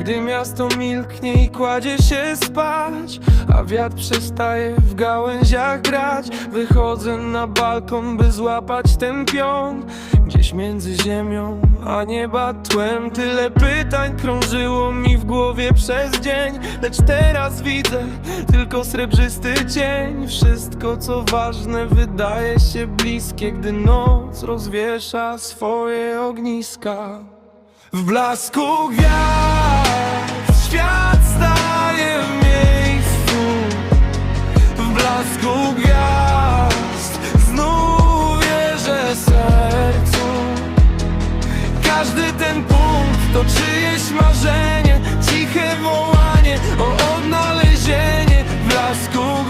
Gdy miasto milknie i kładzie się spać A wiatr przestaje w gałęziach grać Wychodzę na balkon, by złapać ten pion. Gdzieś między ziemią a nieba tłem Tyle pytań krążyło mi w głowie przez dzień. Lecz teraz widzę tylko srebrzysty cień. Wszystko co ważne wydaje się bliskie Gdy noc rozwiesza swoje ogniska. W blasku gwiazd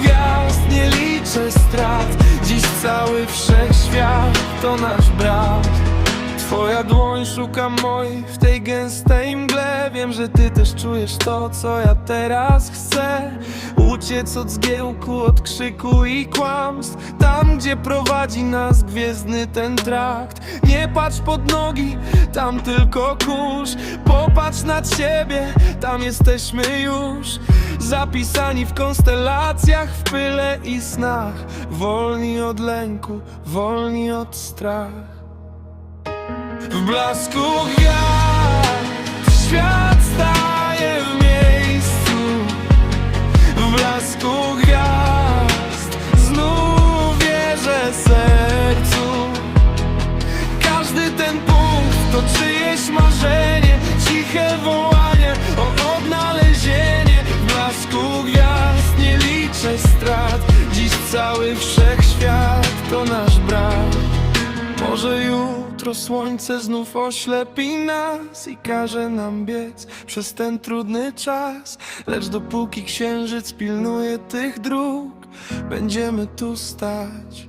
gwiazd nie liczę strat. Dziś cały wszechświat to nasz brat. Twoja dłoń szuka mojej w tej gęstej mgle. Wiem, że ty też czujesz to, co ja teraz chcę Uciec od zgiełku, od krzyku i kłamstw. Tam, gdzie prowadzi nas gwiezdny ten trakt. Nie patrz pod nogi, tam tylko kurz. Popatrz nad siebie, tam jesteśmy już. Zapisani w konstelacjach, w pyle i snach. Wolni od lęku, wolni od strachu. W blasku gwiazd ten punkt to czyjeś marzenie Ciche wołanie o odnalezienie W blasku gwiazd nie liczę strat Dziś cały wszechświat to nasz brat może jutro słońce znów oślepi nas i każe nam biec przez ten trudny czas. Lecz dopóki księżyc pilnuje tych dróg, będziemy tu stać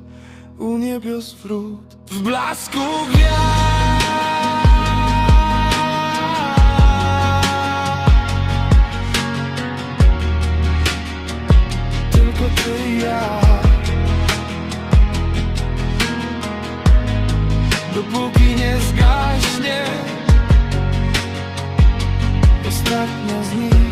u niebios wrót w blasku gwiazd. Tylko ty i ja. Dopóki nie zgaśnie Ostatnia z nich.